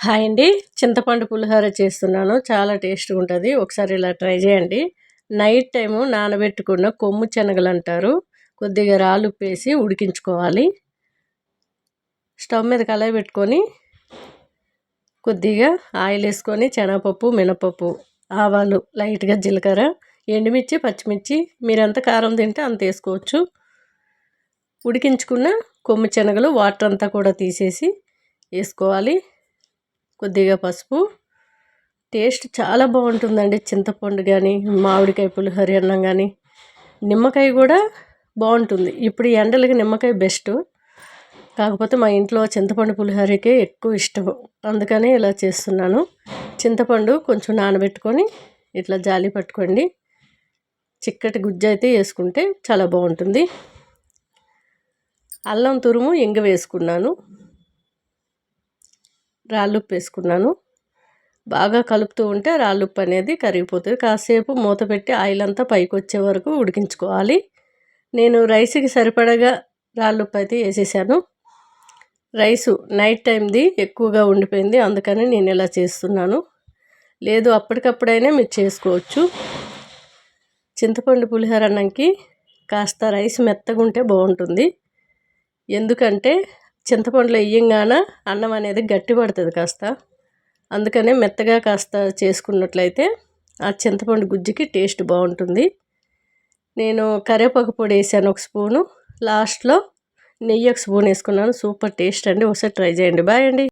Hi అండి. చింతపండు పులిహోర చేస్తున్నాను. చాలా టేస్ట్గా ఉంటుంది. ఒకసారి ఇలా ట్రై చేయండి. నైట్ టైము నానబెట్టుకున్న కొమ్ము శనగలు అంటారు కొద్దిగా రాళ్ళు ఉడికించుకోవాలి. స్టవ్ మీద కళాయి పెట్టుకొని కొద్దిగా ఆయిల్ వేసుకొని శనగపప్పు మినపప్పు ఆవాలు లైట్గా జీలకర్ర ఎండుమిర్చి పచ్చిమిర్చి మీరు ఎంత కారం తింటే అంత వేసుకోవచ్చు. ఉడికించుకున్న కొమ్ము శనగలు వాటర్ అంతా కూడా తీసేసి వేసుకోవాలి. కొద్దిగా పసుపు. టేస్ట్ చాలా బాగుంటుందండి చింతపండు కానీ మామిడికాయ పులిహోర అన్నం కానీ నిమ్మకాయ కూడా బాగుంటుంది. ఇప్పుడు ఎండలకి నిమ్మకాయ బెస్ట్ కాకపోతే మా ఇంట్లో చింతపండు పులిహోరకే ఎక్కువ ఇష్టం. అందుకని ఇలా చేస్తున్నాను. చింతపండు కొంచెం నానబెట్టుకొని ఇట్లా జాలి పట్టుకోండి. చిక్కటి గుజ్జు అయితే వేసుకుంటే చాలా బాగుంటుంది. అల్లం తురుము ఇంగ వేసుకున్నాను. రాళ్ళుప్పు వేసుకున్నాను బాగా కలుపుతూ ఉంటే రాళ్ళుప్పు అనేది కరిగిపోతుంది. కాసేపు మూత పెట్టి ఆయిల్ అంతా పైకి వచ్చే వరకు ఉడికించుకోవాలి. నేను రైస్కి సరిపడగా రాళ్ళుప్పు అయితే వేసేసాను. రైసు నైట్ టైంది ఎక్కువగా ఉండిపోయింది. అందుకని నేను ఇలా చేస్తున్నాను. లేదు అప్పటికప్పుడైనా మీరు చేసుకోవచ్చు. చింతపండు పులిహోర అన్నంకి కాస్త రైస్ మెత్తగా ఉంటే బాగుంటుంది. ఎందుకంటే చింతపండులో వేయంగాన అన్నం అనేది గట్టి పడుతుంది కాస్త. అందుకనే మెత్తగా కాస్త చేసుకున్నట్లయితే ఆ చింతపండు గుజ్జుకి టేస్ట్ బాగుంటుంది. నేను కరివేపాకు పొడి వేసాను ఒక స్పూను. లాస్ట్లో నెయ్యి ఒక స్పూన్ వేసుకున్నాను. సూపర్ టేస్ట్ అండి. ఒకసారి ట్రై చేయండి. బాయ్ అండి.